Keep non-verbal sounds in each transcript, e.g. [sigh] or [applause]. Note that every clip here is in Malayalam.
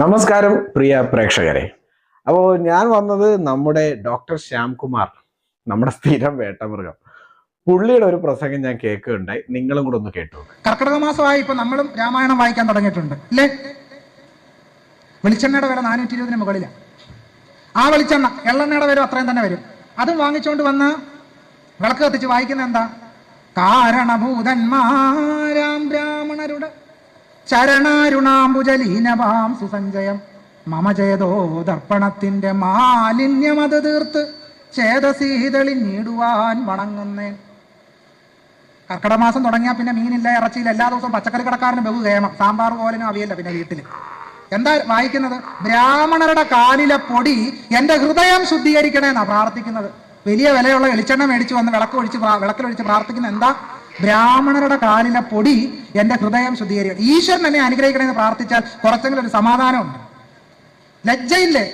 നമസ്കാരം പ്രിയ പ്രേക്ഷകരെ. അപ്പോൾ ഞാൻ വന്നത് നമ്മുടെ ഡോക്ടർ ശ്യാംകുമാർ നമ്മുടെ സ്ഥിരം വേട്ടമൃഗം. പുള്ളിയുടെ ഒരു പ്രസംഗം ഞാൻ കേൾക്കുകയുണ്ടായി. നിങ്ങളും കൂടെ ഒന്ന് കേട്ടു കർക്കിടക മാസമായി ഇപ്പൊ നമ്മളും രാമായണം വായിക്കാൻ തുടങ്ങിയിട്ടുണ്ട്. അല്ലേ വെളിച്ചെണ്ണയുടെ വില നാനൂറ്റി ഇരുപതിന് മുകളിലാണ് ആ വെളിച്ചെണ്ണ എള്ളെണ്ണയുടെ വില അത്രയും തന്നെ വരും. അതും വാങ്ങിച്ചുകൊണ്ട് വന്ന് വിളക്ക് കത്തിച്ച് വായിക്കുന്ന എന്താ? കാരണഭൂതന്മാരാം ബ്രാഹ്മണരുടെ ചരണാരുണാംബുജലീനവാം സുസഞ്ജയം. മമ ജയതോ ദർപ്പണത്തിന്റെ മാലിന്യമത് തീർത്ത് ചേതസീതളിഞ്ഞിടുവാൻ വണങ്ങുന്നേൻ. കർക്കിടക മാസം തുടങ്ങിയാൽ പിന്നെ മീനില്ല ഇറച്ചിയില്ല എല്ലാ ദിവസവും പച്ചക്കറി കടക്കാരന് ബഹു കേമം സാമ്പാർ പോലും അവിയല്ല പിന്നെ വീട്ടിൽ എന്താ വായിക്കുന്നത്? ബ്രാഹ്മണരുടെ കാലിലെ പൊടി എന്റെ ഹൃദയം ശുദ്ധീകരിക്കണേന്നാ പ്രാർത്ഥിക്കുന്നത്. വലിയ വിലയുള്ള വെളിച്ചെണ്ണ മേടിച്ച് വന്ന് വിളക്ക് ഒഴിച്ച് വിളക്കിലൊഴിച്ച് പ്രാർത്ഥിക്കുന്ന എന്താ? ബ്രാഹ്മണരുടെ കാലിലെ പൊടി എന്റെ ഹൃദയം ശുദ്ധീകരിക്കണം ഈശ്വരൻ എന്നെ അനുഗ്രഹിക്കണമെന്ന് പ്രാർത്ഥിച്ചാൽ കുറച്ചെങ്കിലും ഒരു സമാധാനമുണ്ട്. ലജ്ജയില്ലേ?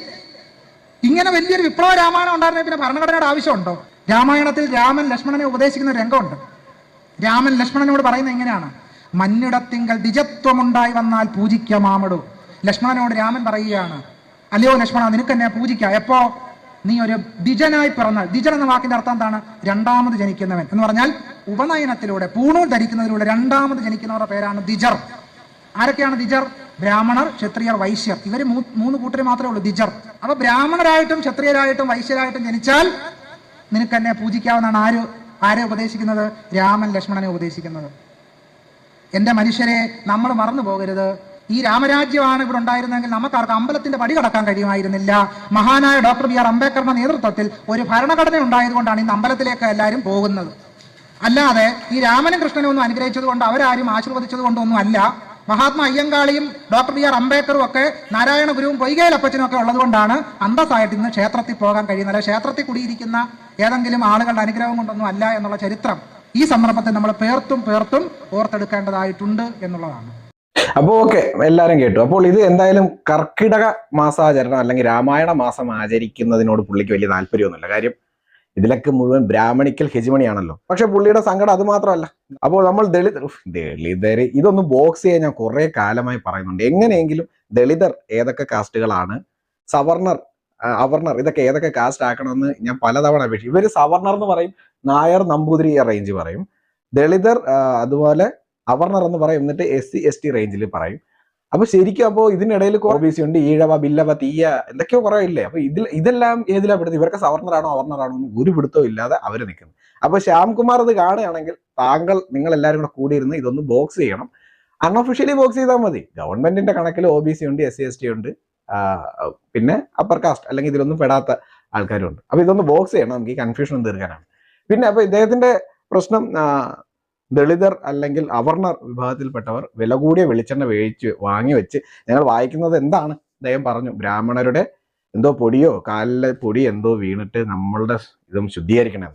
ഇങ്ങനെ വലിയൊരു വിപ്ലവ രാമായണം ഉണ്ടായിരുന്നെ പിന്നെ ഭരണഘടനയുടെ ആവശ്യമുണ്ടോ? രാമായണത്തിൽ രാമൻ ലക്ഷ്മണനെ ഉപദേശിക്കുന്ന ഒരു രംഗമുണ്ട്. രാമൻ ലക്ഷ്മണനോട് പറയുന്നത് എങ്ങനെയാണ് മന്നിടത്തിങ്കൽ ദ്വിജത്വമുണ്ടായി വന്നാൽ പൂജിക്ക മാമടു ലക്ഷ്മണനോട് രാമൻ പറയുകയാണ് അല്ലയോ ലക്ഷ്മണ നിനക്ക് എന്നെ പൂജിക്കാം? എപ്പോ? നീ ഒരു ദ്വിജനായി പിറന്നാൽ ദ്വിജൻ എന്ന വാക്കിന്റെ അർത്ഥം എന്താണ്? രണ്ടാമത് ജനിക്കുന്നവൻ. എന്ന് പറഞ്ഞാൽ ഉപനയനത്തിലൂടെ പൂണൂൽ ധരിക്കുന്നതിലൂടെ രണ്ടാമത് ജനിക്കുന്നവരുടെ പേരാണ് ദ്വിജർ. ആരൊക്കെയാണ് ദ്വിജർ? ബ്രാഹ്മണർ ക്ഷത്രിയർ വൈശ്യർ. ഇവർ മൂന്ന് കൂട്ടരെ മാത്രമേ ഉള്ളൂ ദ്വിജർ. അപ്പൊ ബ്രാഹ്മണരായിട്ടും ക്ഷത്രിയരായിട്ടും വൈശ്യരായിട്ടും ജനിച്ചാൽ നിനക്ക് എന്നെ പൂജിക്കാവുന്നതാണ് ആര്? ആരെ ഉപദേശിക്കുന്നത്? രാമൻ ലക്ഷ്മണനെ ഉപദേശിക്കുന്നത്. എന്റെ മനുഷ്യരെ നമ്മൾ മറന്നു പോകരുത് ഈ രാമരാജ്യമാണ് ഇവിടെ ഉണ്ടായിരുന്നെങ്കിൽ നമുക്കാർക്ക് അമ്പലത്തിന്റെ പടി കടക്കാൻ കഴിയുമായിരുന്നില്ല. മഹാനായ ഡോക്ടർ ബി ആർ അംബേദ്കറുടെ നേതൃത്വത്തിൽ ഒരു ഭരണഘടന ഉണ്ടായതുകൊണ്ടാണ് ഇന്ന് അമ്പലത്തിലേക്ക് എല്ലാവരും പോകുന്നത്. അല്ലാതെ ഈ രാമനും കൃഷ്ണനും ഒന്നും അനുഗ്രഹിച്ചത് കൊണ്ട് അവരാരും ആശീർവദിച്ചത് കൊണ്ടൊന്നും അല്ല. മഹാത്മാ അയ്യങ്കാളിയും ഡോക്ടർ ബി ആർ അംബേദ്കറും ഒക്കെ നാരായണ ഗുരുവും പൊയ്കയിലപ്പച്ചനും ഒക്കെ ഉള്ളതുകൊണ്ടാണ് അന്തസ്സായിട്ട് ഇന്ന് ക്ഷേത്രത്തിൽ പോകാൻ കഴിയുന്നത്. ക്ഷേത്രത്തിൽ കുടിയിരിക്കുന്ന ഏതെങ്കിലും ആളുകളുടെ അനുഗ്രഹം കൊണ്ടൊന്നും അല്ല എന്നുള്ള ചരിത്രം ഈ സന്ദർഭത്തിൽ നമ്മൾ പേർത്തും പേർത്തും ഓർത്തെടുക്കേണ്ടതായിട്ടുണ്ട് എന്നുള്ളതാണ്. അപ്പോൾ ഓക്കെ എല്ലാവരും കേട്ടു. അപ്പോൾ ഇത് എന്തായാലും കർക്കിടക മാസാചരണം അല്ലെങ്കിൽ രാമായണ മാസം ആചരിക്കുന്നതിനോട് പുള്ളിക്ക് വലിയ താല്പര്യമൊന്നുമില്ല. കാര്യം ഇതിലൊക്കെ മുഴുവൻ ബ്രാഹ്മണിക്കൽ ഹെജിമണിയാണല്ലോ. പക്ഷെ പുള്ളിയുടെ സങ്കടം അത് മാത്രമല്ല. അപ്പോൾ നമ്മൾ ദളിത് ദളിതർ ഇതൊന്ന് ബോക്സ് ചെയ്യാൻ ഞാൻ കുറെ കാലമായി പറയുന്നുണ്ട്. എങ്ങനെയെങ്കിലും ദളിതർ ഏതൊക്കെ കാസ്റ്റുകളാണ് സവർണർ അവർണർ ഇതൊക്കെ ഏതൊക്കെ കാസ്റ്റ് ആക്കണമെന്ന് ഞാൻ പലതവണ അപേക്ഷിച്ചു ഇവർ സവർണർ എന്ന് പറയും നായർ നമ്പൂതിരി റേഞ്ച് പറയും. ദളിതർ അതുപോലെ അവർണർ എന്ന് പറയും എന്നിട്ട് എസ് സി എസ് ടി റേഞ്ചിൽ പറയും. അപ്പൊ ശരിക്കും അപ്പോ ഇതിനിടയിൽ ഒ ബി സി ഉണ്ട് ഈഴവ ബില്ലവ തീയ എന്തൊക്കെയോ കുറെ ഇല്ലേ? അപ്പൊ ഇതിൽ ഇതെല്ലാം ഏതിലാ പെടുന്നത്? ഇവർക്ക് സവർണറാണോ അവർണറാണോ എന്ന് ഒരു പിടുത്തവും ഇല്ലാതെ അവർ നിൽക്കുന്നു അപ്പൊ ശ്യാംകുമാർ ഇത് കാണുകയാണെങ്കിൽ താങ്കൾ നിങ്ങൾ എല്ലാവരും കൂടെ കൂടിയിരുന്ന് ഇതൊന്ന് ബോക്സ് ചെയ്യണം. അൺഒഫീഷ്യലി ബോക്സ് ചെയ്താൽ മതി. ഗവൺമെന്റിന്റെ കണക്കിൽ ഒ ബി സി ഉണ്ട് എസ് സി എസ് ടി ഉണ്ട് പിന്നെ അപ്പർ കാസ്റ്റ് അല്ലെങ്കിൽ ഇതിലൊന്നും പെടാത്ത ആൾക്കാരുണ്ട്. അപ്പൊ ഇതൊന്ന് ബോക്സ് ചെയ്യണം നമുക്ക് ഈ കൺഫ്യൂഷൻ തീർക്കാനാണ്. പിന്നെ അപ്പൊ ഇദ്ദേഹത്തിന്റെ പ്രശ്നം ദളിതർ അല്ലെങ്കിൽ അവർണർ വിഭാഗത്തിൽപ്പെട്ടവർ വില കൂടിയ വെളിച്ചെണ്ണ വേവിച്ച് വാങ്ങി വെച്ച് ഞങ്ങൾ വായിക്കുന്നത് എന്താണ്? അദ്ദേഹം പറഞ്ഞു ബ്രാഹ്മണരുടെ എന്തോ പൊടിയോ കാലിലെ പൊടി എന്തോ വീണിട്ട് നമ്മളുടെ ഇതും ശുദ്ധീകരിക്കണം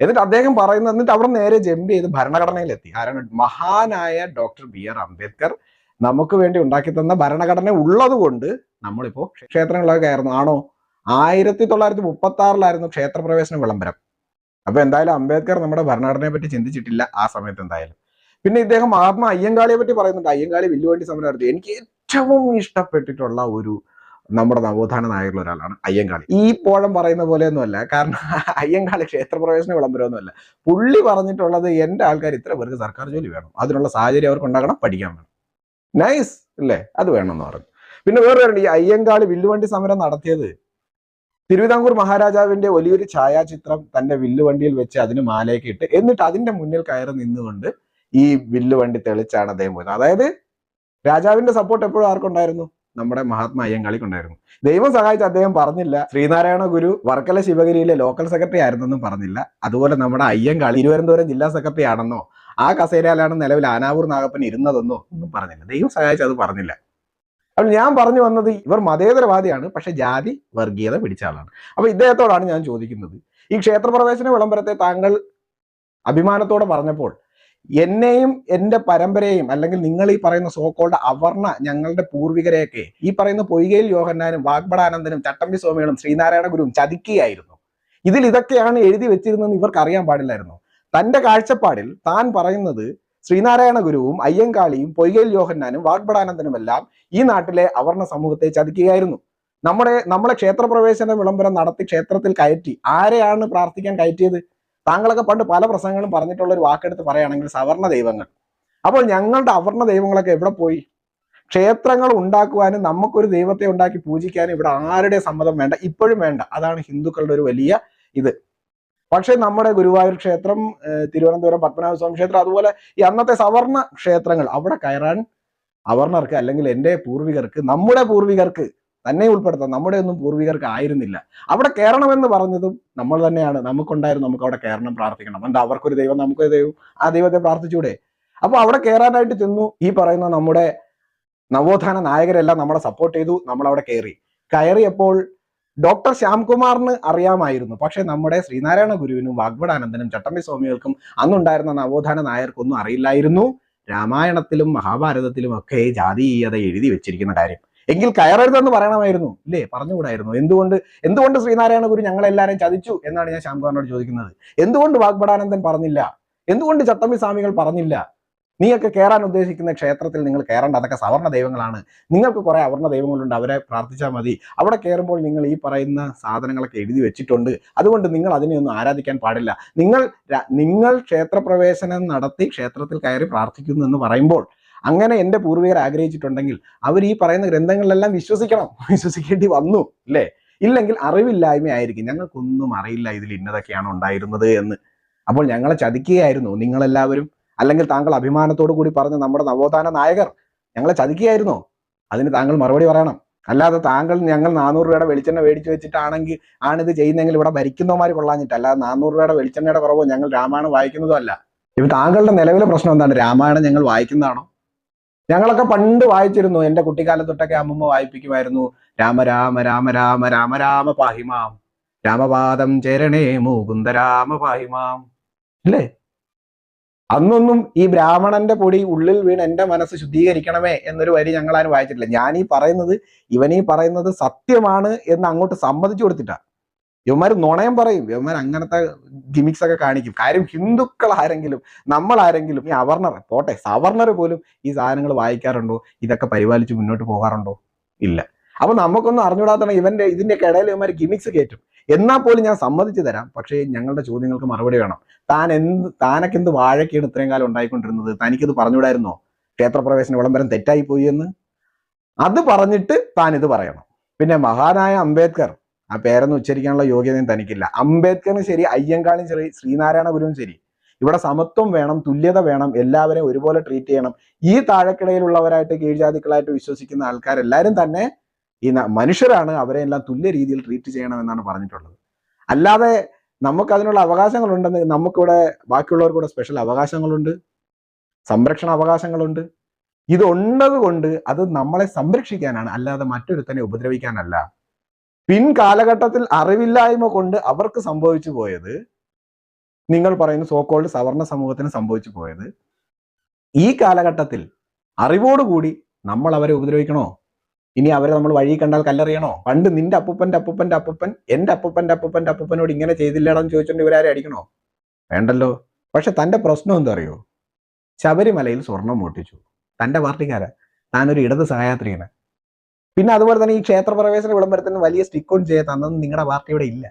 എന്നിട്ട് അദ്ദേഹം പറയുന്നത് എന്നിട്ട് അവിടെ നേരെ ജമ്പ് ചെയ്ത് ഭരണഘടനയിലെത്തി. ആരാണ്? മഹാനായ ഡോക്ടർ ബി ആർ അംബേദ്കർ നമുക്ക് വേണ്ടി ഉണ്ടാക്കി തന്ന ഭരണഘടന ഉള്ളത് കൊണ്ട് നമ്മളിപ്പോ ക്ഷേത്രങ്ങളിലൊക്കെ ആയിരുന്നു. ആണോ? ആയിരത്തി തൊള്ളായിരത്തി മുപ്പത്തി ആറിലായിരുന്നു ക്ഷേത്രപ്രവേശന വിളംബരം. അപ്പൊ എന്തായാലും അംബേദ്കർ നമ്മുടെ ഭരണഘടനയെ പറ്റി ചിന്തിച്ചിട്ടില്ല ആ സമയത്ത് എന്തായാലും. പിന്നെ ഇദ്ദേഹം മഹാത്മാ അയ്യങ്കാളിയെ പറ്റി പറയുന്നുണ്ട്. അയ്യങ്കാളി വില്ലുവണ്ടി സമരം നടത്തി. എനിക്ക് ഏറ്റവും ഇഷ്ടപ്പെട്ടിട്ടുള്ള ഒരു നമ്മുടെ നവോത്ഥാന നായകരിൽ ഒരാളാണ് അയ്യങ്കാളി. ഈ പോഴം പറയുന്ന പോലെയൊന്നുമല്ല. കാരണം അയ്യങ്കാളി ക്ഷേത്രപ്രവേശന വിളംബരമൊന്നുമല്ല പുള്ളി പറഞ്ഞിട്ടുള്ളത് എന്റെ ആൾക്കാർ ഇത്ര പേർക്ക് സർക്കാർ ജോലി വേണം. അതിനുള്ള സാഹചര്യം അവർക്ക് ഉണ്ടാകണം പഠിക്കാൻ വേണം. നൈസ് അല്ലേ? അത് വേണമെന്ന് പറഞ്ഞു. പിന്നെ വേറെ ഈ അയ്യങ്കാളി വില്ലുവണ്ടി സമരം നടത്തിയത് തിരുവിതാംകൂർ മഹാരാജാവിന്റെ വലിയൊരു ഛായാചിത്രം തന്റെ വില്ലുവണ്ടിയിൽ വെച്ച് അതിന് മാലയൊക്കെ ഇട്ട് എന്നിട്ട് അതിന്റെ മുന്നിൽ കയറി നിന്നുകൊണ്ട് ഈ വില്ലുവണ്ടി തെളിച്ചാണ് അദ്ദേഹം പോയത്. അതായത് രാജാവിന്റെ സപ്പോർട്ട് എപ്പോഴും ആർക്കുണ്ടായിരുന്നു? നമ്മുടെ മഹാത്മാ അയ്യങ്കാളിക്കുണ്ടായിരുന്നു. ദൈവം സഹായിച്ച് അദ്ദേഹം പറഞ്ഞില്ല ശ്രീനാരായണ ഗുരു വർക്കല ശിവഗിരിയിലെ ലോക്കൽ സെക്രട്ടറി ആയിരുന്നെന്നും പറഞ്ഞില്ല. അതുപോലെ നമ്മുടെ അയ്യങ്കാളി തിരുവനന്തപുരം ജില്ലാ സെക്രട്ടറി ആണെന്നോ ആ കസേരയിലാണ് നിലവിൽ ആനാവൂർ നാഗപ്പൻ ഇരുന്നതെന്നോ ഒന്നും പറഞ്ഞില്ല. ദൈവം സഹായിച്ച് അത് പറഞ്ഞില്ല. അപ്പോൾ ഞാൻ പറഞ്ഞു വന്നത് ഇവർ മതേതരവാദിയാണ് പക്ഷെ ജാതി വർഗീയത പിടിച്ച ആളാണ്. അപ്പൊ ഇദ്ദേഹത്തോടാണ് ഞാൻ ചോദിക്കുന്നത്. ഈ ക്ഷേത്രപ്രവേശന വിളംബരത്തെ താങ്കൾ അഭിമാനത്തോടെ പറഞ്ഞപ്പോൾ എന്നെയും എന്റെ പരമ്പരയെയും അല്ലെങ്കിൽ നിങ്ങൾ ഈ പറയുന്ന സോക്കോളുടെ അവർണ ഞങ്ങളുടെ പൂർവികരെയൊക്കെ ഈ പറയുന്ന പൊയ്കയിൽ യോഹന്നാനും വാഗ്ബടാനന്ദനും ചട്ടമ്പി സ്വാമികളും ശ്രീനാരായണ ഗുരുവും ചതിക്കുകയായിരുന്നു. ഇതിൽ ഇതൊക്കെയാണ് എഴുതി വെച്ചിരുന്നതെന്ന് ഇവർക്ക് അറിയാൻ പാടില്ലായിരുന്നു. തന്റെ കാഴ്ചപ്പാടിൽ താൻ പറയുന്നത് ശ്രീനാരായണ ഗുരുവും അയ്യങ്കാളിയും പൊയ്കയിൽ യോഹന്നാനും വാഗ്ബടാനന്ദനുമെല്ലാം ഈ നാട്ടിലെ അവർണ സമൂഹത്തെ ചതിക്കുകയായിരുന്നു. നമ്മുടെ നമ്മളെ ക്ഷേത്രപ്രവേശന വിളംബരം നടത്തി ക്ഷേത്രത്തിൽ കയറ്റി ആരെയാണ് പ്രാർത്ഥിക്കാൻ കയറ്റിയത്? താങ്കളൊക്കെ പണ്ട് പല പ്രസംഗങ്ങളും പറഞ്ഞിട്ടുള്ള ഒരു വാക്കെടുത്ത് പറയുകയാണെങ്കിൽ സവർണ ദൈവങ്ങൾ. അപ്പോൾ ഞങ്ങളുടെ അവർണ ദൈവങ്ങളൊക്കെ എവിടെ പോയി? ക്ഷേത്രങ്ങൾ ഉണ്ടാക്കുവാനും നമുക്കൊരു ദൈവത്തെ ഉണ്ടാക്കി പൂജിക്കാനും ഇവിടെ ആരുടെ സമ്മതം വേണ്ട? ഇപ്പോഴും വേണ്ട. അതാണ് ഹിന്ദുക്കളുടെ ഒരു വലിയ ഇത്. പക്ഷേ നമ്മുടെ ഗുരുവായൂർ ക്ഷേത്രം തിരുവനന്തപുരം പത്മനാഭ സ്വാമി ക്ഷേത്രം അതുപോലെ ഈ അന്നത്തെ സവർണ ക്ഷേത്രങ്ങൾ അവിടെ കയറാൻ അവർണർക്ക് അല്ലെങ്കിൽ എന്റെ പൂർവികർക്ക് നമ്മുടെ പൂർവികർക്ക് തന്നെ ഉൾപ്പെടുത്താം നമ്മുടെ ഒന്നും പൂർവികർക്ക് ആയിരുന്നില്ല. അവിടെ കയറണമെന്ന് പറഞ്ഞതും നമ്മൾ തന്നെയാണ്. നമുക്കുണ്ടായിരുന്നു. നമുക്ക് അവിടെ കയറണം പ്രാർത്ഥിക്കണം. എന്താ അവർക്കൊരു ദൈവം നമുക്കൊരു ദൈവം. ആ ദൈവത്തെ പ്രാർത്ഥിച്ചൂടെ? അപ്പോൾ അവിടെ കയറാനായിട്ട് ചെന്നു. ഈ പറയുന്ന നമ്മുടെ നവോത്ഥാന നായകരെല്ലാം നമ്മളെ സപ്പോർട്ട് ചെയ്തു. നമ്മൾ അവിടെ കയറി. കയറിയപ്പോൾ ഡോക്ടർ ശ്യാംകുമാറിന് അറിയാമായിരുന്നു. പക്ഷെ നമ്മുടെ ശ്രീനാരായണ ഗുരുവിനും വാഗ്വടാനന്ദനും ചട്ടമ്പി സ്വാമികൾക്കും അന്നുണ്ടായിരുന്ന നവോത്ഥാന നായർക്കൊന്നും അറിയില്ലായിരുന്നു. രാമായണത്തിലും മഹാഭാരതത്തിലും ഒക്കെ ജാതീയത എഴുതി വെച്ചിരിക്കുന്ന കാര്യം. എങ്കിൽ കയറരുതെന്ന് പറയണമായിരുന്നു. ഇല്ലേ? പറഞ്ഞുകൂടായിരുന്നു. എന്തുകൊണ്ട്? എന്തുകൊണ്ട് ശ്രീനാരായണ ഗുരു ഞങ്ങളെല്ലാരെയും ചതിച്ചു എന്നാണ് ഞാൻ ശ്യാംകുമാറിനോട് ചോദിക്കുന്നത്. എന്തുകൊണ്ട് വാഗ്ബടാനന്ദൻ പറഞ്ഞില്ല? എന്തുകൊണ്ട് ചട്ടമ്പി സ്വാമികൾ പറഞ്ഞില്ല? നീയൊക്കെ കയറാൻ ഉദ്ദേശിക്കുന്ന ക്ഷേത്രത്തിൽ നിങ്ങൾ കയറേണ്ട അതൊക്കെ സവർണ ദൈവങ്ങളാണ്. നിങ്ങൾക്ക് കുറെ അവർണ ദൈവങ്ങളുണ്ട്. അവരെ പ്രാർത്ഥിച്ചാൽ മതി. അവിടെ കയറുമ്പോൾ നിങ്ങൾ ഈ പറയുന്ന സാധനങ്ങളൊക്കെ എഴുതി വെച്ചിട്ടുണ്ട്. അതുകൊണ്ട് നിങ്ങൾ അതിനെ ഒന്നും ആരാധിക്കാൻ പാടില്ല. നിങ്ങൾ നിങ്ങൾ ക്ഷേത്രപ്രവേശനം നടത്തി ക്ഷേത്രത്തിൽ കയറി പ്രാർത്ഥിക്കുന്നു എന്ന് പറയുമ്പോൾ അങ്ങനെ എന്റെ പൂർവികർ ആഗ്രഹിച്ചിട്ടുണ്ടെങ്കിൽ അവർ ഈ പറയുന്ന ഗ്രന്ഥങ്ങളിലെല്ലാം വിശ്വസിക്കണം. [laughs] വിശ്വസിക്കേണ്ടി വന്നു അല്ലേ? ഇല്ലെങ്കിൽ അറിവില്ലായ്മ ആയിരിക്കും ഞങ്ങൾക്കൊന്നും അറിയില്ല ഇതിൽ ഇന്നതൊക്കെയാണ് ഉണ്ടായിരുന്നത് എന്ന്. അപ്പോൾ ഞങ്ങളെ ചതിക്കുകയായിരുന്നു നിങ്ങളെല്ലാവരും. അല്ലെങ്കിൽ താങ്കൾ അഭിമാനത്തോടു കൂടി പറഞ്ഞ നമ്മുടെ നവോത്ഥാന നായകർ ഞങ്ങളെ ചതിക്കുകയായിരുന്നോ? അതിന് താങ്കൾ മറുപടി പറയണം. അല്ലാതെ താങ്കൾ ഞങ്ങൾ നാനൂറ് രൂപയുടെ വെളിച്ചെണ്ണ മേടിച്ചു വെച്ചിട്ടാണെങ്കിൽ ആണിത് ചെയ്യുന്നെങ്കിൽ ഇവിടെ ഭരിക്കുന്നവന്മാർ കൊള്ളാഞ്ഞിട്ട്. അല്ലാതെ നാനൂറ് രൂപയുടെ വെളിച്ചെണ്ണയുടെ കുറവോ ഞങ്ങൾ രാമായണം വായിക്കുന്നതോ അല്ല. ഇപ്പൊ താങ്കളുടെ നിലവിലെ പ്രശ്നം എന്താണ്? രാമായണം ഞങ്ങൾ വായിക്കുന്നതാണോ? ഞങ്ങളൊക്കെ പണ്ട് വായിച്ചിരുന്നു. എന്റെ കുട്ടിക്കാലം തൊട്ടൊക്കെ അമ്മമ്മ വായിപ്പിക്കുമായിരുന്നു. രാമ രാമ രാമ രാമ രാമ രാമ പാഹിമാം. രാമപാദം ചേരണേ മുകുന്ദ രാമ പാഹിമാം. ഇല്ലേ? അന്നൊന്നും ഈ ബ്രാഹ്മണന്റെ പൊടി ഉള്ളിൽ വീണ് എന്റെ മനസ്സ് ശുദ്ധീകരിക്കണമേ എന്നൊരു വരി ഞങ്ങൾ ആരും വായിച്ചിട്ടില്ല. ഞാൻ ഈ പറയുന്നത് ഇവനീ പറയുന്നത് സത്യമാണ് എന്ന് അങ്ങോട്ട് സമ്മതിച്ചു കൊടുത്തിട്ടാണ് ഇവന്മാർ നുണയം പറയും. ഇവന്മാർ അങ്ങനത്തെ ഗിമിക്സ് ഒക്കെ കാണിക്കും. കാര്യം ഹിന്ദുക്കൾ ആരെങ്കിലും നമ്മൾ ആരെങ്കിലും ഈ അവർണർ പോട്ടെ സവർണർ പോലും ഈ സാധനങ്ങൾ വായിക്കാറുണ്ടോ? ഇതൊക്കെ പരിപാലിച്ച് മുന്നോട്ട് പോകാറുണ്ടോ? ഇല്ല. അപ്പൊ നമുക്കൊന്നും അറിഞ്ഞുകൂടാത്ത ഇവന്റെ ഇതിന്റെ ഇടയിൽ ഇവന്മാർ ഗിമിക്സ് കയറ്റും. എന്നാൽ പോലും ഞാൻ സമ്മതിച്ചു തരാം. പക്ഷേ ഞങ്ങളുടെ ചോദ്യങ്ങൾക്ക് മറുപടി വേണം. താൻ എന്ത് താനൊക്കെ എന്ത് വാഴക്കാണ് ഇത്രയും കാലം ഉണ്ടായിക്കൊണ്ടിരുന്നത്? തനിക്കിത് പറഞ്ഞുകൂടായിരുന്നോ? ക്ഷേത്രപ്രവേശന വിളംബരം തെറ്റായി പോയി എന്ന്? അത് പറഞ്ഞിട്ട് താൻ ഇത് പറയണം. പിന്നെ മഹാനായ അംബേദ്കർ ആ പേരൊന്നും ഉച്ചരിക്കാനുള്ള യോഗ്യതയും തനിക്കില്ല. അംബേദ്കറിന് ശരി അയ്യങ്കാളിയും ശരി ശ്രീനാരായണ ഗുരുവും ശരി. ഇവിടെ സമത്വം വേണം തുല്യത വേണം എല്ലാവരെയും ഒരുപോലെ ട്രീറ്റ് ചെയ്യണം. ഈ താഴെക്കിടയിലുള്ളവരായിട്ട് കീഴ്ജാതിക്കളായിട്ട് വിശ്വസിക്കുന്ന ആൾക്കാരെല്ലാവരും തന്നെ ഈ മനുഷ്യരാണ് അവരെ എല്ലാം തുല്യ രീതിയിൽ ട്രീറ്റ് ചെയ്യണമെന്നാണ് പറഞ്ഞിട്ടുള്ളത്. അല്ലാതെ നമുക്ക് അതിനുള്ള അവകാശങ്ങളുണ്ടെന്ന് നമുക്കിവിടെ ബാക്കിയുള്ളവർക്കൂടെ സ്പെഷ്യൽ അവകാശങ്ങളുണ്ട്. സംരക്ഷണ അവകാശങ്ങളുണ്ട്. ഇതുണ്ടത് കൊണ്ട് അത് നമ്മളെ സംരക്ഷിക്കാനാണ് അല്ലാതെ മറ്റൊരുത്തനെ ഉപദ്രവിക്കാനല്ല. പിൻകാലഘട്ടത്തിൽ അറിവില്ലായ്മ കൊണ്ട് അവർക്ക് സംഭവിച്ചു പോയത് നിങ്ങൾ പറയുന്ന സോക്കോൾഡ് സവർണ സമൂഹത്തിന് സംഭവിച്ചു പോയത് ഈ കാലഘട്ടത്തിൽ അറിവോടുകൂടി നമ്മൾ അവരെ ഉപദ്രവിക്കണോ? ഇനി അവരെ നമ്മൾ വഴി കണ്ടാൽ കല്ലെറിയണോ? പണ്ട് നിന്റെ അപ്പൂപ്പന്റെ അപ്പൂപ്പന്റെ അപ്പൂപ്പൻ എന്റെ അപ്പൂപ്പന്റെ അപ്പൂപ്പന്റെ അപ്പൂപ്പനോട് ഇങ്ങനെ ചെയ്തില്ലടാന്ന് ചോദിച്ചോണ്ട് ഇവരാരെ അടിക്കണോ? വേണ്ടല്ലോ. പക്ഷെ തന്റെ പ്രശ്നം എന്താ അറിയോ ശബരിമലയിൽ സ്വർണം മോട്ടിച്ചു തന്റെ പാർട്ടിക്കാരെ. താനൊരു ഇടത് സഹായാത്രിയാണ് പിന്നെ അതുപോലെ തന്നെ ഈ ക്ഷേത്രപ്രവേശന വിളംബരത്തിന് വലിയ സ്റ്റിക്ക് ഓൺ ചെയ്യാൻ തന്നതും നിങ്ങളുടെ പാർട്ടി ഇവിടെ ഇല്ല.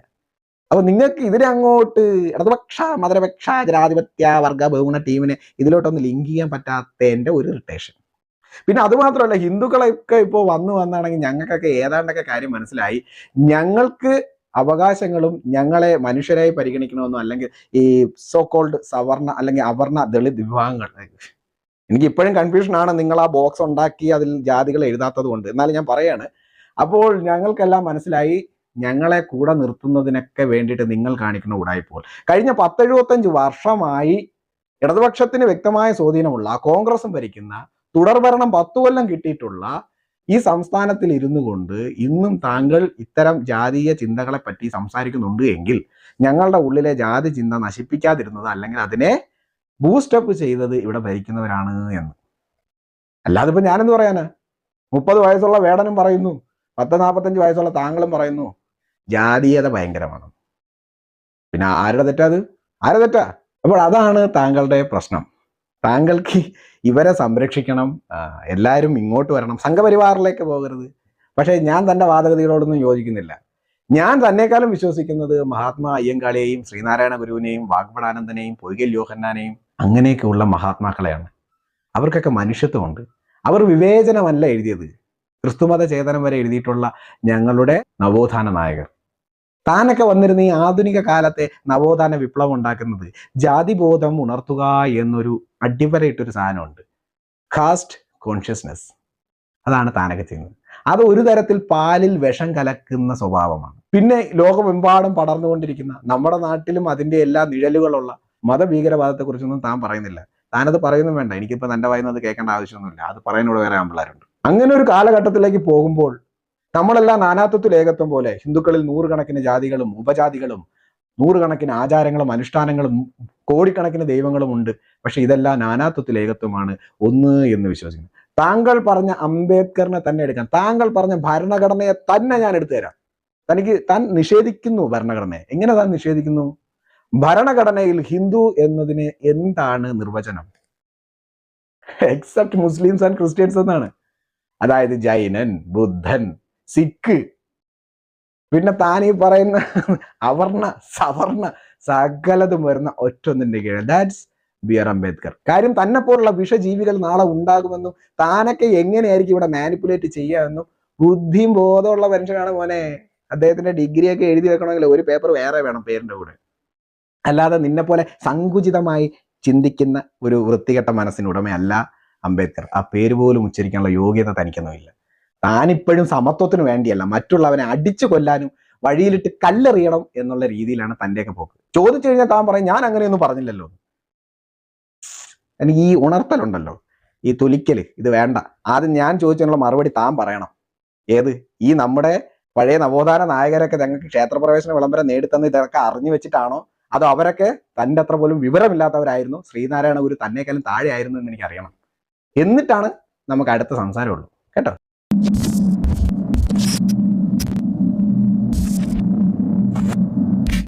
അപ്പൊ നിങ്ങൾക്ക് ഇതിനെ അങ്ങോട്ട് ഇടതുപക്ഷ മതരപക്ഷ ജനാധിപത്യ വർഗ ബഹുഗുണ ടീമിനെ ഇതിലോട്ടൊന്ന് ലിങ്ക് ചെയ്യാൻ പറ്റാത്തതിന്റെ ഒരു ഇറിറ്റേഷൻ പിന്നെ അതുമാത്രമല്ല ഹിന്ദുക്കളൊക്കെ ഇപ്പോൾ വന്നു വന്നാണെങ്കിൽ ഞങ്ങൾക്കൊക്കെ ഏതാണ്ടൊക്കെ കാര്യം മനസ്സിലായി. ഞങ്ങൾക്ക് അവകാശങ്ങളും ഞങ്ങളെ മനുഷ്യരായി പരിഗണിക്കണമെന്നും അല്ലെങ്കിൽ ഈ സോ കോൾഡ് സവർണ അല്ലെങ്കിൽ അവർണ ദളിത് വിഭാഗങ്ങൾ. എനിക്ക് ഇപ്പോഴും കൺഫ്യൂഷൻ ആണ് നിങ്ങൾ ആ ബോക്സ് ഉണ്ടാക്കി അതിൽ ജാതികൾ എഴുതാത്തത് കൊണ്ട്. എന്നാലും ഞാൻ പറയാണ്. അപ്പോൾ ഞങ്ങൾക്കെല്ലാം മനസ്സിലായി ഞങ്ങളെ കൂടെ നിർത്തുന്നതിനൊക്കെ വേണ്ടിയിട്ട് നിങ്ങൾ കാണിക്കുന്ന ഉടായ്പോൾ കഴിഞ്ഞ പത്തെഴുപത്തഞ്ച് വർഷമായി ഇടതുപക്ഷത്തിന് വ്യക്തമായ സ്വാധീനമുള്ള കോൺഗ്രസും ഭരിക്കുന്ന തുടർഭരണം പത്തു കൊല്ലം കിട്ടിയിട്ടുള്ള ഈ സംസ്ഥാനത്തിൽ ഇരുന്നു കൊണ്ട് ഇന്നും താങ്കൾ ഇത്തരം ജാതീയ ചിന്തകളെ പറ്റി സംസാരിക്കുന്നുണ്ട് എങ്കിൽ ഞങ്ങളുടെ ഉള്ളിലെ ജാതി ചിന്ത നശിപ്പിക്കാതിരുന്നത് അല്ലെങ്കിൽ അതിനെ ബൂസ്റ്റപ്പ് ചെയ്തത് ഇവിടെ ഭരിക്കുന്നവരാണ് എന്ന്. അല്ലാതെ ഇപ്പൊ ഞാനെന്ത് പറയാന്? മുപ്പത് വയസ്സുള്ള വേടനും പറയുന്നു പത്ത് നാൽപ്പത്തഞ്ച് വയസ്സുള്ള താങ്കളും പറയുന്നു ജാതീയത ഭയങ്കരമാണ്. പിന്നെ ആരുടെ തെറ്റാ അത്? ആരുടെ തെറ്റാ? അപ്പോൾ അതാണ് താങ്കളുടെ പ്രശ്നം. താങ്കൾക്ക് ഇവരെ സംരക്ഷിക്കണം എല്ലാവരും ഇങ്ങോട്ട് വരണം സംഘപരിവാറിലേക്ക് പോകരുത്. പക്ഷേ ഞാൻ തന്റെ വാദഗതികളോടൊന്നും യോജിക്കുന്നില്ല. ഞാൻ തന്നെക്കാളും വിശ്വസിക്കുന്നത് മഹാത്മാ അയ്യങ്കാളിയെയും ശ്രീനാരായണ ഗുരുവിനെയും വാഗ്ഭടാനന്ദനെയും പൊയ്കൽ യോഹന്നാനെയും അങ്ങനെയൊക്കെയുള്ള മഹാത്മാക്കളെയാണ്. അവർക്കൊക്കെ മനുഷ്യത്വമുണ്ട്. അവർ വിവേചനമല്ല എഴുതിയത്. ക്രിസ്തുമത ചേതനം വരെ എഴുതിയിട്ടുള്ള ഞങ്ങളുടെ നവോത്ഥാന നായകർ. താനൊക്കെ വന്നിരുന്ന ഈ ആധുനിക കാലത്തെ നവോത്ഥാന വിപ്ലവം ഉണ്ടാക്കുന്നത് ജാതിബോധം ഉണർത്തുക എന്നൊരു അടിവരയിട്ടൊരു സാധനമുണ്ട്. കാസ്റ്റ് കോൺഷ്യസ്നെസ് അതാണ് താനൊക്കെ ചെയ്യുന്നത്. അത് ഒരു തരത്തിൽ പാലിൽ വിഷം കലക്കുന്ന സ്വഭാവമാണ്. പിന്നെ ലോകമെമ്പാടും പടർന്നുകൊണ്ടിരിക്കുന്ന നമ്മുടെ നാട്ടിലും അതിന്റെ എല്ലാ നിഴലുകളുള്ള മതഭീകരവാദത്തെക്കുറിച്ചൊന്നും താൻ പറയുന്നില്ല. താനത് പറയുന്നു വേണ്ട. എനിക്കിപ്പോൾ തന്റെ വായിന്ന് അത് കേൾക്കേണ്ട ആവശ്യമൊന്നുമില്ല. അത് പറയാനുള്ള വേറെ ആമ്പിള്ളാരുണ്ട്. അങ്ങനെ ഒരു കാലഘട്ടത്തിലേക്ക് പോകുമ്പോൾ നമ്മളെല്ലാം നാനാത്വത്തിൽ ഏകത്വം പോലെ ഹിന്ദുക്കളിൽ നൂറുകണക്കിന് ജാതികളും ഉപജാതികളും നൂറുകണക്കിന് ആചാരങ്ങളും അനുഷ്ഠാനങ്ങളും കോടിക്കണക്കിന് ദൈവങ്ങളും ഉണ്ട്. പക്ഷെ ഇതെല്ലാം നാനാത്വത്തിൽ ഏകത്വമാണ്. ഒന്ന് എന്ന് വിശ്വസിക്കുന്നു. താങ്കൾ പറഞ്ഞ അംബേദ്കറിനെ തന്നെ എടുക്കാം. താങ്കൾ പറഞ്ഞ ഭരണഘടനയെ തന്നെ ഞാൻ എടുത്തു തരാം. തനിക്ക് താൻ നിഷേധിക്കുന്നു ഭരണഘടനയെ. എങ്ങനെ താൻ നിഷേധിക്കുന്നു? ഭരണഘടനയിൽ ഹിന്ദു എന്നതിന് എന്താണ് നിർവചനം? എക്സെപ്റ്റ് മുസ്ലിംസ് ആൻഡ് ക്രിസ്ത്യൻസ് എന്നാണ്. അതായത് ജൈനൻ ബുദ്ധൻ സിഖ് പിന്നെ താൻ ഈ പറയുന്ന അവർണ സവർണ സകലതും വരുന്ന ഒറ്റൊന്നിന്റെ കീഴിൽ. That's B R Ambedkar. കാര്യം തന്നെ പോലുള്ള വിഷജീവികൾ നാളെ ഉണ്ടാകുമെന്നും താനൊക്കെ എങ്ങനെയായിരിക്കും ഇവിടെ മാനിപ്പുലേറ്റ് ചെയ്യാമെന്നും ബുദ്ധിയും ബോധമുള്ള മനുഷ്യനാണ് മോനെ. അദ്ദേഹത്തിന്റെ ഡിഗ്രിയൊക്കെ എഴുതി വെക്കണമെങ്കിൽ ഒരു പേപ്പർ വേറെ വേണം പേരിന്റെ കൂടെ. അല്ലാതെ നിന്നെ പോലെ സങ്കുചിതമായി ചിന്തിക്കുന്ന ഒരു വൃത്തികെട്ട മനസ്സിന് ഉടമയല്ല അംബേദ്കർ. ആ പേര് പോലും ഉച്ചരിക്കാനുള്ള യോഗ്യത തനിക്കൊന്നുമില്ല. താനിപ്പോഴും സമത്വത്തിന് വേണ്ടിയല്ല മറ്റുള്ളവനെ അടിച്ചു കൊല്ലാനും വഴിയിലിട്ട് കല്ലെറിയണം എന്നുള്ള രീതിയിലാണ് തന്റെയൊക്കെ പോക്ക്. ചോദിച്ചു കഴിഞ്ഞാൽ താൻ പറയും ഞാൻ അങ്ങനെയൊന്നും പറഞ്ഞില്ലല്ലോ. എനിക്ക് ഈ ഉണർത്തലുണ്ടല്ലോ. ഈ തൊലിക്കൽ ഇത് വേണ്ട. ആദ്യം ഞാൻ ചോദിച്ചതിനുള്ള മറുപടി താൻ പറയണം. ഏത്? ഈ നമ്മുടെ പഴയ നവോത്ഥാന നായകരൊക്കെ ഞങ്ങൾക്ക് ക്ഷേത്രപ്രവേശന വിളംബരം നേടിത്തന്ന് ഇതൊക്കെ അറിഞ്ഞു വെച്ചിട്ടാണോ? അതോ അവരൊക്കെ തന്റെ അത്ര പോലും വിവരമില്ലാത്തവരായിരുന്നു? ശ്രീനാരായണ ഗുരു തന്നെക്കാളും താഴെ ആയിരുന്നു എന്ന് എനിക്കറിയണം. എന്നിട്ടാണ് നമുക്ക് അടുത്ത സംസാരമുള്ളൂ. കേട്ടോ?